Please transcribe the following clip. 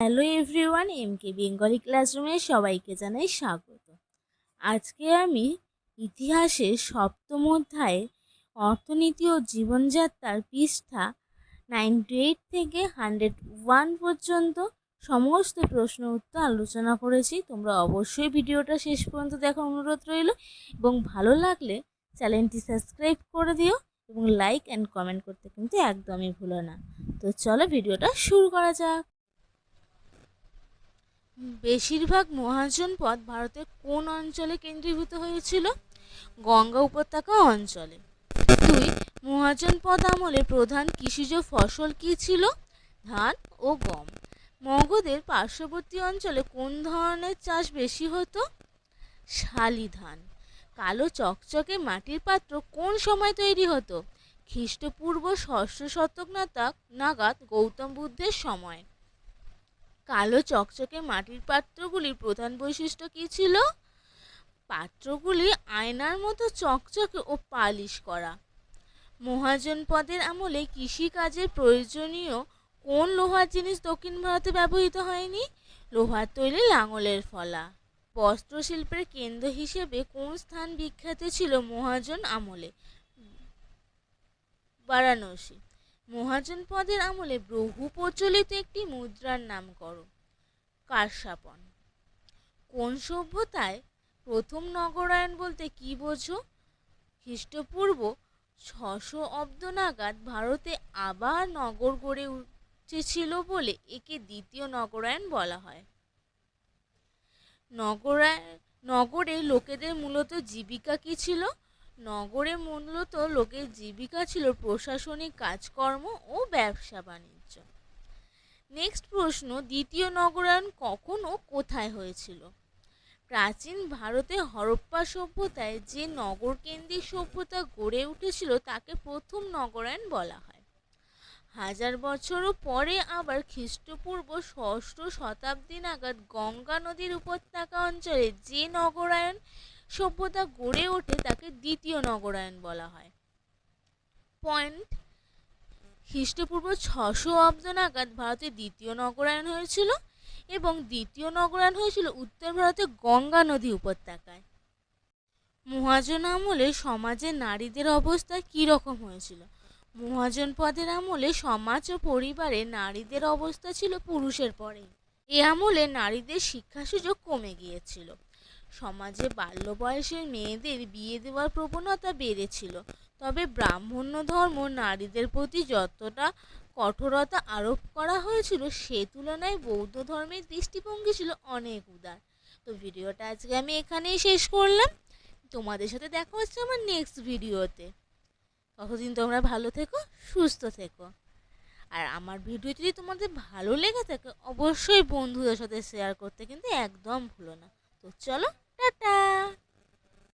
Hello everyone M K Bengali ক্লাসরুমে সবাইকে জানাই স্বাগত। আজকে আমি ইতিহাসের সপ্তম অধ্যায়ে অর্থনীতি ও জীবনযাত্রার পৃষ্ঠা নাইনটি এইট থেকে হান্ড্রেড ওয়ান পর্যন্ত সমস্ত প্রশ্ন উত্তর আলোচনা করেছি। তোমরা অবশ্যই ভিডিওটা শেষ পর্যন্ত দেখার অনুরোধ রইল এবং ভালো লাগলে চ্যানেলটি সাবস্ক্রাইব করে দিও এবং লাইক অ্যান্ড কমেন্ট করতে কিন্তু একদমই ভুলো না। তো চলো ভিডিওটা শুরু করা যাক। বেশিরভাগ মহাজন পথ ভারতের কোন অঞ্চলে কেন্দ্রীভূত হয়েছিল? গঙ্গা উপত্যকা অঞ্চলে। দুই, মহাজন পদ আমলে প্রধান কৃষিজ ফসল কী ছিল? ধান ও গম। মগধের পার্শ্ববর্তী অঞ্চলে কোন ধরনের চাষ বেশি হতো? শালি ধান। কালো চকচকে মাটির পাত্র কোন সময় তৈরি হতো? খ্রিস্টপূর্ব ষষ্ঠ শতক নাগাদ গৌতম বুদ্ধের সময়। কালো চকচকে মাটির পাত্রগুলির প্রধান বৈশিষ্ট্য কী ছিল? পাত্রগুলি আয়নার মতো চকচকে ও পালিশ করা। মহাজন পদের আমলে কৃষিকাজের প্রয়োজনীয় কোন লোহার জিনিস দক্ষিণ ভারতে ব্যবহৃত হয়নি? লোহার তৈরি লাঙলের ফলা। বস্ত্রশিল্পের কেন্দ্র হিসেবে কোন স্থান বিখ্যাত ছিল মহাজন আমলে? বারাণসী। মহাজন পদের আমলে বহু প্রচলিত একটি মুদ্রার নাম করো, কারসাপন। কোন সভ্যতায় প্রথম নগরায়ণ বলতে কি বোঝো? খ্রিস্টপূর্ব ছশো অব্দ নাগাদ ভারতে আবার নগর গড়ে উঠেছিল বলে একে দ্বিতীয় নগরায়ণ বলা হয়। নগরায়, নগরে লোকেদের মূলত জীবিকা কী ছিল? নগরে মূলত লোকের জীবিকা ছিল প্রশাসনিক কাজকর্ম ও ব্যবসা বাণিজ্য। নেক্সট প্রশ্ন, দ্বিতীয় নগরায়ণ কখন ও কোথায় হয়েছিল? প্রাচীন ভারতে হরপ্পা সভ্যতায় যে নগরকেন্দ্রিক সভ্যতা গড়ে উঠেছিল তাকে প্রথম নগরায়ণ বলা হয়। হাজার বছরও পরে আবার খ্রিস্টপূর্ব ষষ্ঠ শতাব্দী নাগাদ গঙ্গা নদীর উপত্যকা অঞ্চলে যে নগরায়ণ সভ্যতা গড়ে ওঠে তাকে দ্বিতীয় নগরায়ণ বলা হয়। পয়েন্ট খ্রিস্টপূর্ব ছশো অব্দ নাগাদ ভারতে দ্বিতীয় নগরায়ণ হয়েছিল এবং দ্বিতীয় নগরায়ণ হয়েছিল উত্তর ভারতে গঙ্গা নদী উপত্যকায়। মহাজন আমলে সমাজে নারীদের অবস্থা কী রকম হয়েছিল? মহাজন পদের আমলে সমাজ ও পরিবারে নারীদের অবস্থা ছিল পুরুষের পরে এ আমলে নারীদের শিক্ষা সুযোগ কমে গিয়েছিল। সমাজে বাল্য বয়সের মেয়েদের বিয়ে দেওয়ার প্রবণতা বেড়েছিল। তবে ব্রাহ্মণ্য ধর্ম নারীদের প্রতি যতটা কঠোরতা আরোপ করা হয়েছিল, সে তুলনায় বৌদ্ধ ধর্মের দৃষ্টিভঙ্গি ছিল অনেক উদার। তো ভিডিওটা আজকে আমি এখানেই শেষ করলাম। তোমাদের সাথে দেখা হচ্ছে আমার নেক্সট ভিডিওতে। ততদিন তোমরা ভালো থেকো, সুস্থ থেকো। আর আমার ভিডিও যদি তোমাদের ভালো লেগে থাকে, অবশ্যই বন্ধুদের সাথে শেয়ার করতে কিন্তু একদম ভুলো না। চলো টাটা।